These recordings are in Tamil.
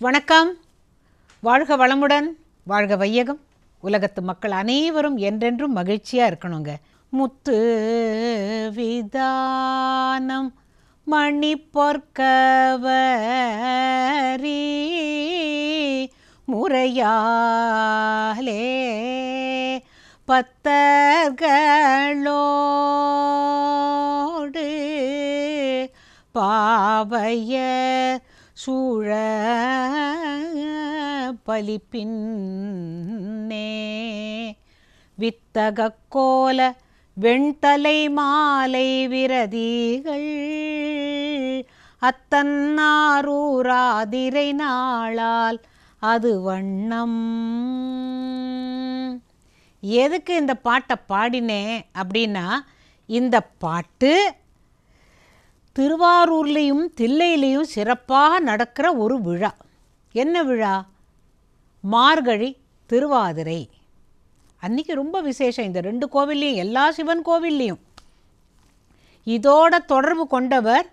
வணக்கம். வாழ்க வளமுடன் வாழ்க வையகம். உலகத்து மக்கள் அனைவரும் என்றென்றும் மகிழ்ச்சியாக இருக்கணுங்க. முத்து விதானம் மணி பொற்கவரி முறையாலே பத்தர்களோடு பாவைய பலிப்பின்னே பின்னே கோல வெண்தலை மாலை விரதிகள் அத்தன்னாரூராதிரை நாளால் அது வண்ணம். எதுக்கு இந்த பாட்டை பாடினேன் அப்படின்னா இந்த பாட்டு திருவாரூர்லேயும் தில்லையிலையும் சிறப்பாக நடக்கிற ஒரு விழா. என்ன விழா? மார்கழி திருவாதிரை. அன்னைக்கு ரொம்ப விசேஷம். இந்த ரெண்டு கோவில்லையும் எல்லா சிவன் கோவில்லையும். இதோட தொடர்பு கொண்டவர்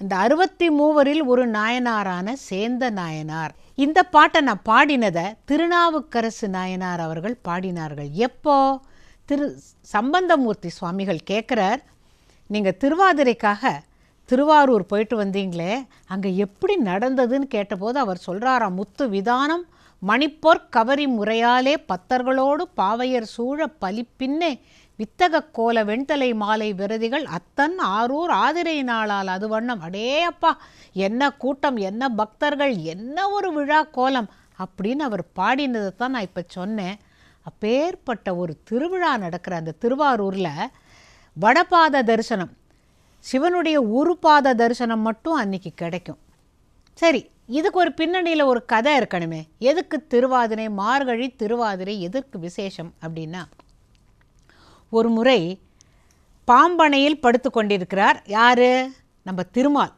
அந்த அறுபத்தி மூவரில் ஒரு நாயனாரான சேந்த நாயனார். இந்த பாட்டை நான் பாடினதை திருநாவுக்கரசு நாயனார் அவர்கள் பாடினார்கள். எப்போ? திரு சம்பந்தமூர்த்தி சுவாமிகள் கேட்குறார் நீங்கள் திருவாதிரைக்காக திருவாரூர் போயிட்டு வந்தீங்களே அங்கே எப்படி நடந்ததுன்னு கேட்டபோது அவர் சொல்கிறாராம் முத்து விதானம் மணிப்பொற் கவரி முறையாலே பத்தர்களோடு பாவையர் சூழ பலிப்பின்னே வித்தகக் கோல வெண்தலை மாலை விரதிகள் அத்தன் ஆரூர் ஆதிரை நாளால் அது வண்ணம். அடே அப்பா என்ன கூட்டம் என்ன பக்தர்கள் என்ன ஒரு விழா கோலம் அப்படின்னு அவர் பாடினதை தான் நான் இப்போ சொன்னேன். அப்பேற்பட்ட ஒரு திருவிழா நடக்கிற அந்த திருவாரூரில் வடபாத தரிசனம். சிவனுடைய ஒரு பாத தரிசனம் மட்டும் அன்னைக்கு கிடைக்கும். சரி இதுக்கு ஒரு பின்னணியில் ஒரு கதை இருக்கணுமே. எதுக்கு திருவாதிரை மார்கழி திருவாதிரை எதற்கு விசேஷம் அப்படின்னா ஒரு முறை பாம்பனையில் படுத்து கொண்டிருக்கிறார். யார்? நம்ம திருமால்.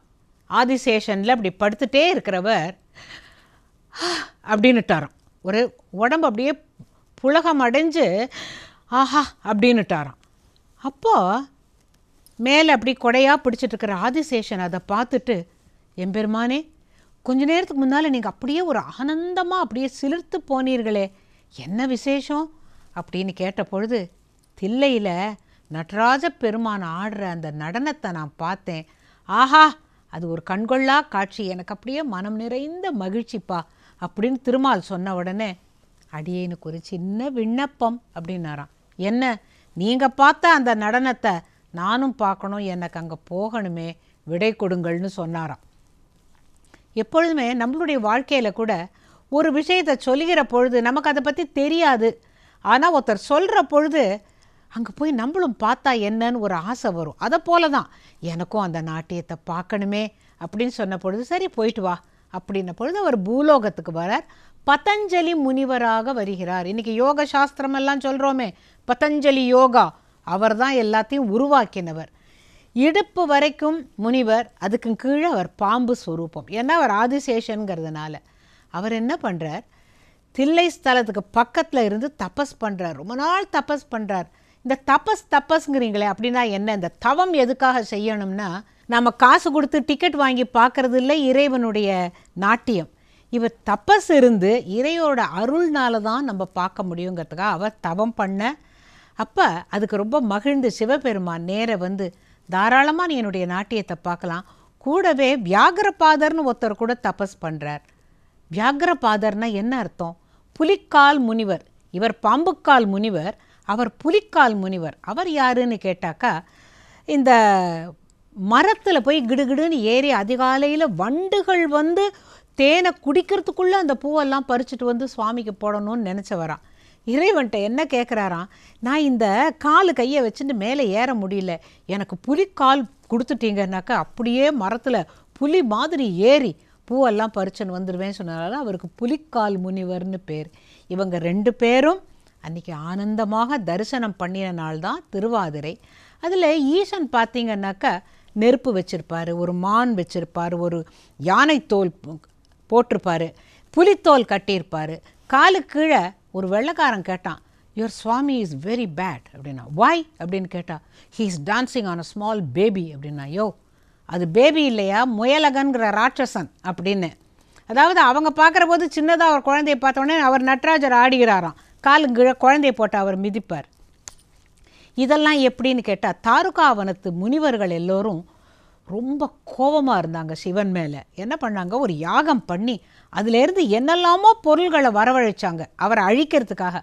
ஆதிசேஷனில் அப்படி படுத்துட்டே இருக்கிறவர். அப்படின்னுட்டாராம். ஒரு உடம்பு அப்படியே புலகம் அடைஞ்சு ஆஹா அப்படின்னுட்டாராம். அப்போது மேலே அப்படி கொடையாக பிடிச்சிட்டு இருக்கிற ஆதிசேஷன் அதை பார்த்துட்டு எம்பெருமானே கொஞ்ச நேரத்துக்கு முன்னால் நீங்கள் அப்படியே ஒரு ஆனந்தமாக அப்படியே சிலிர்த்து போனீர்களே. என்ன விசேஷம்? அப்படின்னு கேட்ட பொழுது தில்லையில் நடராஜ பெருமான் ஆடுற அந்த நடனத்தை நான் பார்த்தேன். ஆஹா அது ஒரு கண்கொள்ளா காட்சி. எனக்கு அப்படியே மனம் நிறைந்த மகிழ்ச்சிப்பா அப்படின்னு திருமால் சொன்ன உடனே அடியேனுக்கு ஒரு சின்ன விண்ணப்பம் அப்படின்னாராம். என்ன? நீங்கள் பார்த்த அந்த நடனத்தை நானும் பார்க்கணும். எனக்கு அங்கே போகணுமே. விடை கொடுங்கள்னு சொன்னாராம். எப்பொழுதுமே நம்மளுடைய வாழ்க்கையில் கூட ஒரு விஷயத்தை சொல்கிற பொழுது நமக்கு அதை பற்றி தெரியாது. ஆனால் ஒருத்தர் சொல்கிற பொழுது அங்கே போய் நம்மளும் பார்த்தா என்னன்னு ஒரு ஆசை வரும். அதை போல தான் எனக்கும் அந்த நாட்டியத்தை பார்க்கணுமே அப்படின்னு சொன்ன பொழுது சரி போயிட்டு வா அப்படின்ன பொழுது அவர் பூலோகத்துக்கு வரார். பதஞ்சலி முனிவராக வருகிறார். இன்றைக்கி யோக சாஸ்திரமெல்லாம் சொல்கிறோமே பதஞ்சலி யோகா. அவர் தான் எல்லாத்தையும் உருவாக்கினவர். இடுப்பு வரைக்கும் முனிவர் அதுக்கு கீழே அவர் பாம்பு ஸ்வரூபம் ஏன்னா அவர் ஆதிசேஷனுங்கிறதுனால. அவர் என்ன பண்ணுறார் தில்லை ஸ்தலத்துக்கு பக்கத்தில் இருந்து தபஸ் பண்ணுறார் ரொம்ப நாள் தபஸ் பண்ணுறார் இந்த தபஸ் தபஸ்ங்கிறீங்களே அப்படின்னா என்ன? இந்த தவம் எதுக்காக செய்யணும்னா நம்ம காசு கொடுத்து டிக்கெட் வாங்கி பார்க்கறது இல்லை இறைவனுடைய நாட்டியம். இவர் தபஸ் இருந்து இறையோட அருள்னால தான் நம்ம பார்க்க முடியுங்கிறதுக்காக அவர் தவம் பண்ண அப்போ அதுக்கு ரொம்ப மகிழ்ந்து சிவபெருமான் நேர வந்து தாராளமாக நீ என்னுடைய நாட்டியத்தை பார்க்கலாம். கூடவே வியாகரபாதர்னு ஒருத்தர் கூட தபஸ் பண்ணுறார் வியாகரபாதர்னா என்ன அர்த்தம்? புலிக்கால் முனிவர். இவர் பாம்புக்கால் முனிவர். அவர் புலிக்கால் முனிவர். அவர் யாருன்னு கேட்டாக்கா இந்த மரத்தில் போய் கிடுகிடுன்னு ஏறி அதிகாலையில் வண்டுகள் வந்து தேனை குடிக்கிறதுக்குள்ளே அந்த பூவெல்லாம் பறிச்சுட்டு வந்து சுவாமிக்கு போடணும்னு நினச்சவரான் இறைவன்கிட்ட என்ன கேட்குறாராம் நான் இந்த காலு கையை வச்சுட்டு மேலே ஏற முடியல. எனக்கு புலிக்கால் கொடுத்துட்டீங்கன்னாக்கா அப்படியே மரத்தில் புலி மாதிரி ஏறி பூவெல்லாம் பறிச்சுன்னு வந்துடுவேன் சொன்னதால அவருக்கு புலிக்கால் முனிவர்னு பேர். இவங்க ரெண்டு பேரும் அன்றைக்கி ஆனந்தமாக தரிசனம் பண்ணின நாள் தான் திருவாதிரை. அதில் ஈசன் பார்த்தீங்கன்னாக்கா நெருப்பு வச்சுருப்பார் ஒரு மான் வச்சுருப்பார் ஒரு யானைத்தோல் போட்டிருப்பார் புலித்தோல் கட்டியிருப்பார். காலு கீழே ஒரு வெள்ளைக்காரன் கேட்டான் your swami is very bad அப்படின்னா வாய் அப்படின்னு கேட்டால் he is dancing on a small baby அப்படின்னா யோ அது பேபி இல்லையா? முயலகன்கிற ராட்சசன். அப்படின்னு. அதாவது அவங்க பார்க்குற போது சின்னதாக ஒரு குழந்தைய பார்த்தோன்னே அவர் நட்ராஜர் ஆடுகிறாராம். காலு கீழே குழந்தைய போட்டு அவர் மிதிப்பார். இதெல்லாம் எப்படின்னு கேட்டால் தாருகாவனத்து முனிவர்கள் எல்லோரும் ரொம்ப கோபமாக இருந்தாங்க சிவன் மேலே. என்ன பண்ணாங்க? ஒரு யாகம் பண்ணி அதிலேருந்து என்னெல்லாமோ பொருள்களை வரவழைச்சாங்க அவரை அழிக்கிறதுக்காக.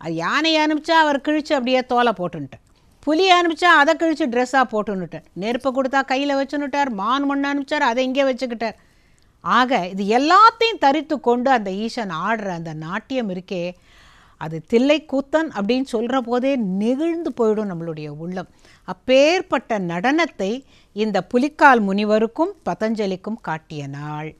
அது யானையை அனுப்பிச்சா அவர் கிழிச்சு அப்படியே தோலை போட்டுன்ட்டேன் புலி அனுப்பிச்சா அதை கிழிச்சு ட்ரெஸ்ஸாக போட்டுன்னுட்டார். நெருப்பை கொடுத்தா கையில் வச்சுன்னுட்டார். மான் மண் அனுப்பிச்சார் அதை இங்கே வச்சுக்கிட்டார். ஆக இது எல்லாத்தையும் தரித்து கொண்டு அந்த ஈசன் ஆடுற அந்த நாட்டியம் இருக்கே அது தில்லை கூத்தன் அப்படின்னு சொல்கிற போதே நெகிழ்ந்து போயிடும் நம்மளுடைய உள்ளம். அப்பேற்பட்ட நடனத்தை இந்த புலிக்கால் முனிவருக்கும் பதஞ்சலிக்கும் காட்டிய நாள்.